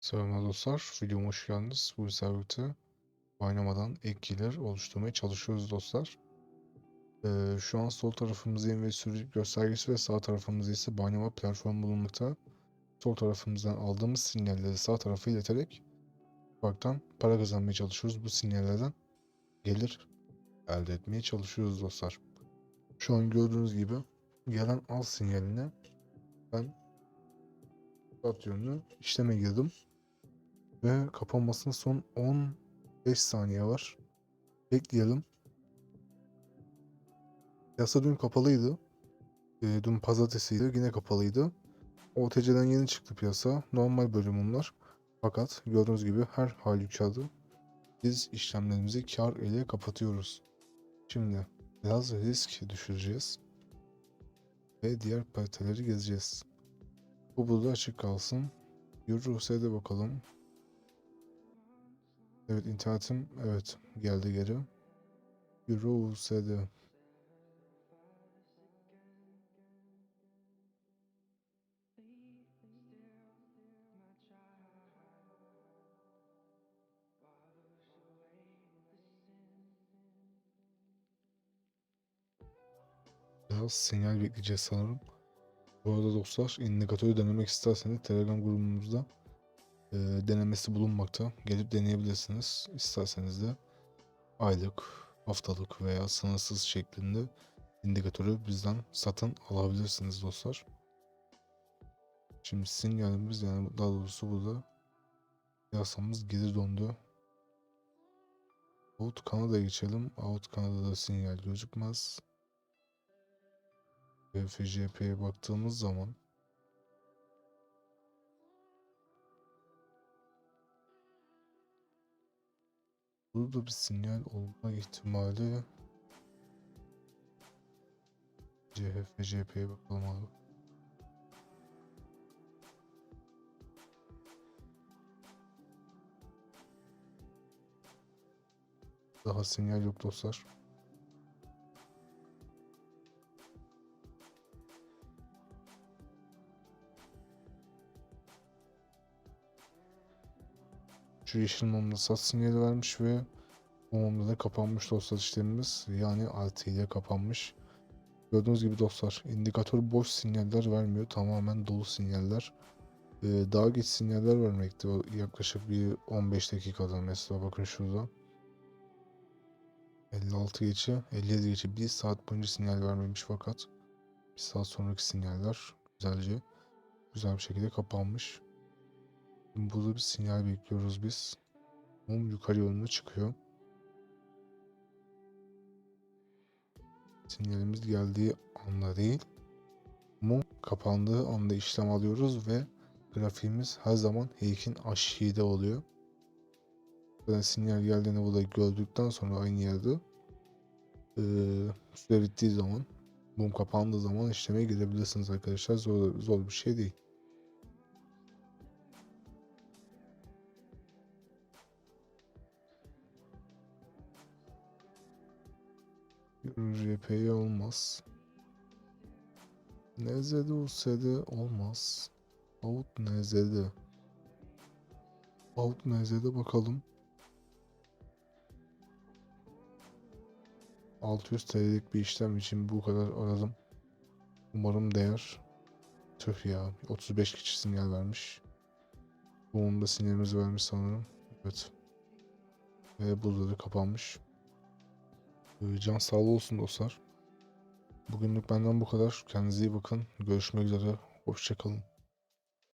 Selamlar dostlar. Videoma hoş geldiniz. Bu servete oynamadan ek oluşturmaya çalışıyoruz dostlar. Ee, şu an sol tarafımızda yeni ve sürücü göstergesi ve sağ tarafımızda ise Baynama platformu bulunmakta. Sol tarafımızdan aldığımız sinyalleri sağ tarafa ileterek ufaktan para kazanmaya çalışıyoruz. Bu sinyallerden gelir elde etmeye çalışıyoruz dostlar. Şu an gördüğünüz gibi gelen al sinyaline ben saat yönlü işleme girdim. Ve kapanmasına son 15 saniye var. Bekleyelim. Piyasa dün kapalıydı. Ee, dün pazartesiydi. Yine kapalıydı. OTC'den yeni çıktı piyasa. Normal bölüm bunlar. Fakat gördüğünüz gibi her halükarda biz işlemlerimizi kar ile kapatıyoruz. Şimdi biraz risk düşüreceğiz. Ve diğer pariteleri gezeceğiz. Bu burada açık kalsın. Euro USD bakalım. Evet internetim evet geldi geri. Euro USD. Biraz sinyal bekleyeceğiz sanırım. Bu arada dostlar indikatörü denemek isterseniz Telegram grubumuzda e, denemesi bulunmakta. Gelip deneyebilirsiniz. İsterseniz de aylık, haftalık veya sınırsız şeklinde indikatörü bizden satın alabilirsiniz dostlar. Şimdi sinyalimiz yani daha doğrusu burada piyasamız geri döndü. Out Kanada'ya geçelim. Out Kanada'da sinyal gözükmez. FJP'ye baktığımız zaman Burada bir sinyal olma ihtimali CHF bakalım abi. Daha sinyal yok dostlar. Şu yeşil mumda sat sinyali vermiş ve bu mumda da kapanmış dostlar işlemimiz. Yani artı ile kapanmış. Gördüğünüz gibi dostlar indikatör boş sinyaller vermiyor. Tamamen dolu sinyaller. Ee, daha geç sinyaller vermekte. Yaklaşık bir 15 dakikada mesela bakın şurada. 56 geçe, 57 geçe 1 saat boyunca sinyal vermemiş fakat bir saat sonraki sinyaller güzelce güzel bir şekilde kapanmış. Burada bir sinyal bekliyoruz biz. Mum yukarı yönüne çıkıyor. Sinyalimiz geldiği anda değil. Mum kapandığı anda işlem alıyoruz ve grafiğimiz her zaman heykin aşağıda oluyor. Zaten sinyal geldiğini burada gördükten sonra aynı yerde eee süre bittiği zaman mum kapandığı zaman işleme girebilirsiniz arkadaşlar. Zor, zor bir şey değil. RP'ye olmaz. NZ'de olsaydı olmaz. Out NZ'de. Out NZ'de bakalım. 600 TL'lik bir işlem için bu kadar aradım. Umarım değer. Tüh ya. 35 kişi sinyal vermiş. Bunun sinyalimizi vermiş sanırım. Evet. Ve da kapanmış. Ee, Can sağlığı olsun dostlar. Bugünlük benden bu kadar. Kendinize iyi bakın. Görüşmek üzere. Hoşçakalın.